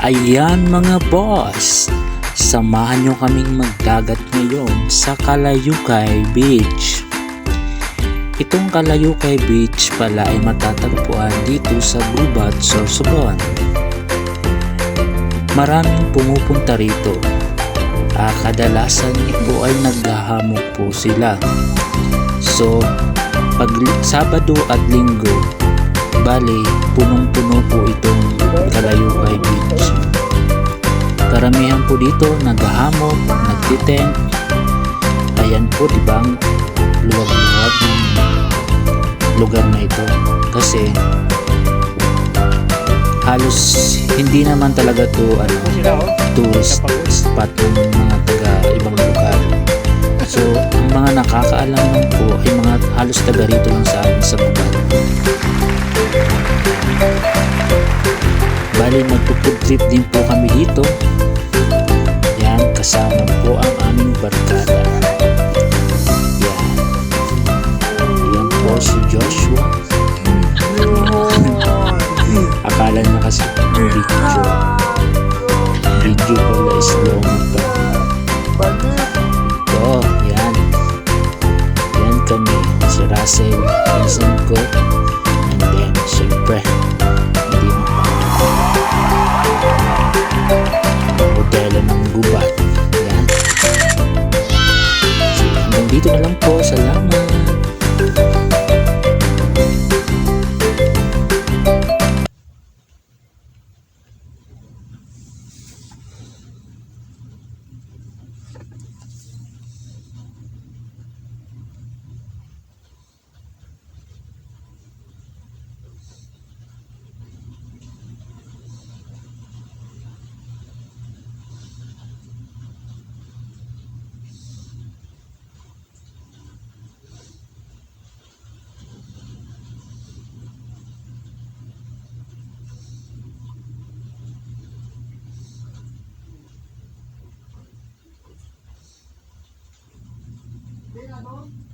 Ayan mga boss, samahan nyo kaming magdagat ngayon sa Kalayukay Beach. Itong Kalayukay Beach pala ay matatagpuan dito sa Gubat, Sorsogon. Maraming pumupunta rito. Ah, kadalasan po ay naghahamok po sila. So, pag Sabado at Linggo, bali punong-puno po itong Kalayukay po dito naghahamok, nagtitent. Ayan po, di ba? Luwag-luwag ng lugar na ito. Kasi halos hindi naman talaga to ano, tourist spot ng mga taga ibang lugar. So, ang mga nakakaalam lang po ay mga halos taga rito lang sa amin sa lugar. Bali, magpo-food trip din po kami dito barkada. Yan. Yan po si Joshua. Akala niya kasi video. Video pala is long pa. Ito, oh, yan. Yan kami, si Russell, pinsan ko. And then, syempre, favor.